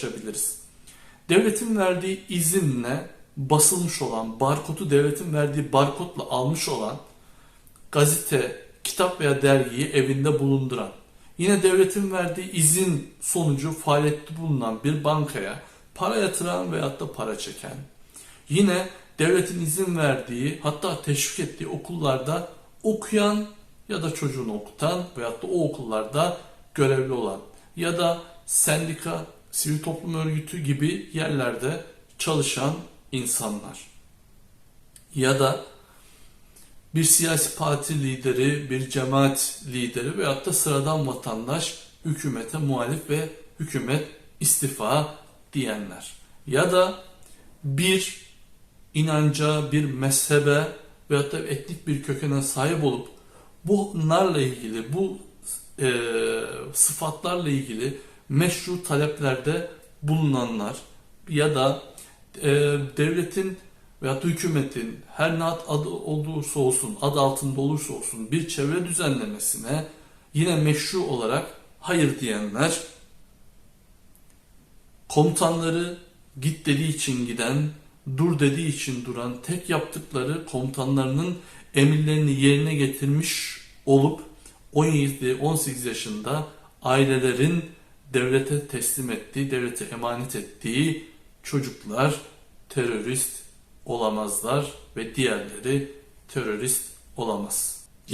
çalışabiliriz. Devletin verdiği izinle basılmış olan, barkodu devletin verdiği barkodla almış olan gazete, kitap veya dergiyi evinde bulunduran, yine devletin verdiği izin sonucu faaliyette bulunan bir bankaya para yatıran veyahut da para çeken, yine devletin izin verdiği hatta teşvik ettiği okullarda okuyan ya da çocuğunu okutan veyahut da o okullarda görevli olan ya da sendika, sivil toplum örgütü gibi yerlerde çalışan insanlar. Ya da bir siyasi parti lideri, bir cemaat lideri veyahut da sıradan vatandaş hükümete muhalif ve hükümet istifa diyenler. Ya da bir inanca, bir mezhebe veyahut da etnik bir kökene sahip olup bunlarla ilgili, bu e, sıfatlarla ilgili meşru taleplerde bulunanlar ya da e, devletin da hükümetin her ne ad adı olursa olsun, adı altında olursa olsun bir çevre düzenlemesine yine meşru olarak hayır diyenler, komutanları git dediği için giden, dur dediği için duran, tek yaptıkları komutanlarının emirlerini yerine getirmiş olup 17-18 yaşında ailelerin devlete teslim ettiği, devlete emanet ettiği çocuklar terörist olamazlar ve diğerleri terörist olamaz.